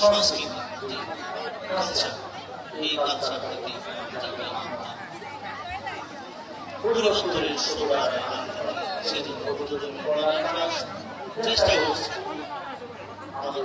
সংস্কৃতি কালচার এই শুরুবার সেজন্য প্রতিদিন পড়ার ক্লাস চেষ্টা করছি আমাদের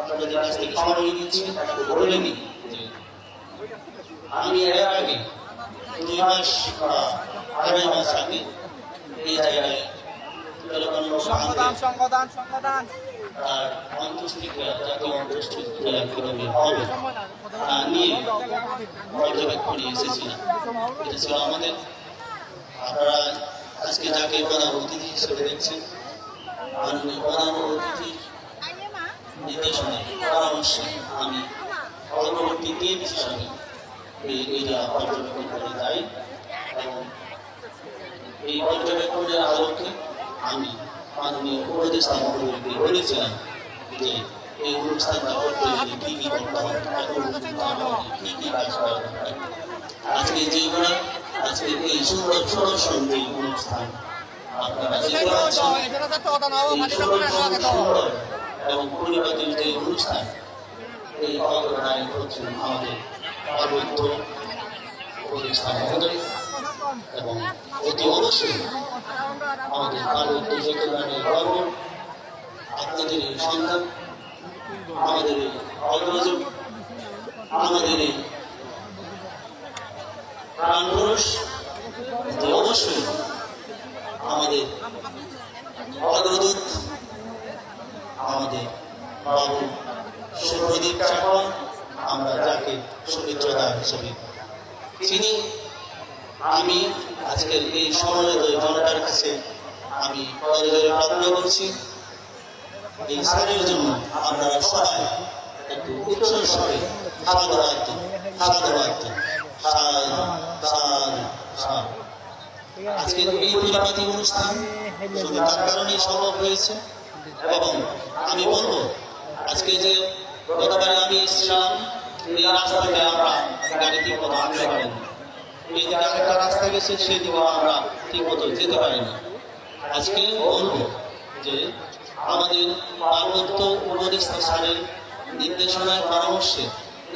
আপনাদের কাছ থেকে সময় নিচ্ছি বলে নিই আমি এর আগে দুই মাস বা মাস আগে এই জায়গায় তেলেঙ্গানা সংবিধান সংবিধান সংবিধান অন্ত্যেষ্টিক্রিয়া জাতীয় অন্ত্যেষ্টিক্রিয়া কীভাবে হবে নিয়ে পর্যবেক্ষণে এসেছিলাম। এটা ছিল আমাদের আপনারা আজকে যাকে প্রধান অতিথি হিসেবে দেখছেন মাননীয় প্রধান অতিথির নির্দেশনায় পরামর্শে আমি পরবর্তী টিম হিসাবে এই এরিয়া পর্যবেক্ষণ করে যাই এবং এই পর্যবেক্ষণের আলোকে আমি মাননীয় উপদেষ্টা মহোদয়কে বলেছিলাম যে এই অনুষ্ঠানটা করতে গেলে কি কি করতে হবে কি কি কাজ করা। আজকে যেগুলো আজকে এই সুন্দর ষোড়শন যে অনুষ্ঠান আপনারা যেগুলো আছেন সুন্দর এবং পরিবারের যে অনুষ্ঠান, এই অগ্রগায় হচ্ছেন আমাদের পার্বত্য উপদেষ্টা মহোদয় এবং অতি অবশ্যই আমাদের পার্বত্য চট্টগ্রামের গর্ব। আপনাদের এই সন্তান, আমাদের এই অগ্রজ, আমাদের এই প্রাণপুরুষ অতি অবশ্যই আমাদের অগ্রদূত আমাদের বাবু শুভদীপ চাকমা আমরা যাকে সুমিত্রদা হিসেবে চিনি। আমি আজকের এই সমবেত জনতার কাছে আমি করজোরে প্রার্থনা করছি। এই স্যারের জন্য আপনারা সবাই একটু উচ্চ স্বরে সাধুবাদ দিন সাধুবাদ দিন সাধু সাধু সাধু আজকের এই পরিপাতি অনুষ্ঠান শুধু তার কারণেই সম্ভব হয়েছে। এবং আমি বলব, আজকে যে গতবারে আমি এসেছিলাম এই রাস্তাতে আমরা গাড়ি ঠিক মতো আনতে পারিনি। এই দিকে আরেকটা রাস্তা গেছে সেই দিকেও আমরা ঠিক মতো যেতে পারিনি। আজকে বলব যে আমাদের পার্বত্য উপদেষ্টা স্যারের নির্দেশনার পরামর্শে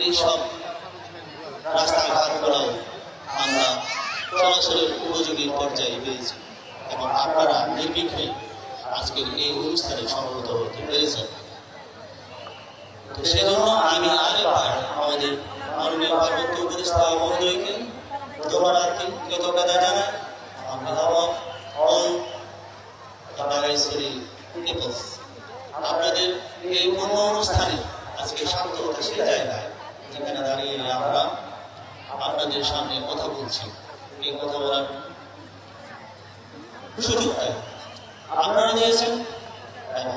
এইসব রাস্তাঘাটগুলোও আমরা চলাচলের উপযোগী পর্যায়ে পেয়েছি এবং আপনারা নির্বিঘ্নে আজকের এই অনুষ্ঠানে সমবেত হতে পেরেছেন। সেজন্য আমি আরেকবার আমাদের মাননীয় পার্বত্য উপদেষ্টা মহোদয়কে ধন্যবাদ কৃতজ্ঞতা জানাই। আপনাদের এই পূর্ণ অনুষ্ঠানে আজকে শান্ত সেই জায়গায় যেখানে দাঁড়িয়ে আমরা আপনাদের সামনে কথা বলছি। এই কথা বলার সুযোগটা আপনারা দিয়েছেন এবং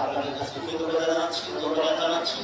কাছে কৃতজ্ঞতা জানাচ্ছি ধন্যবাদ জানাচ্ছি।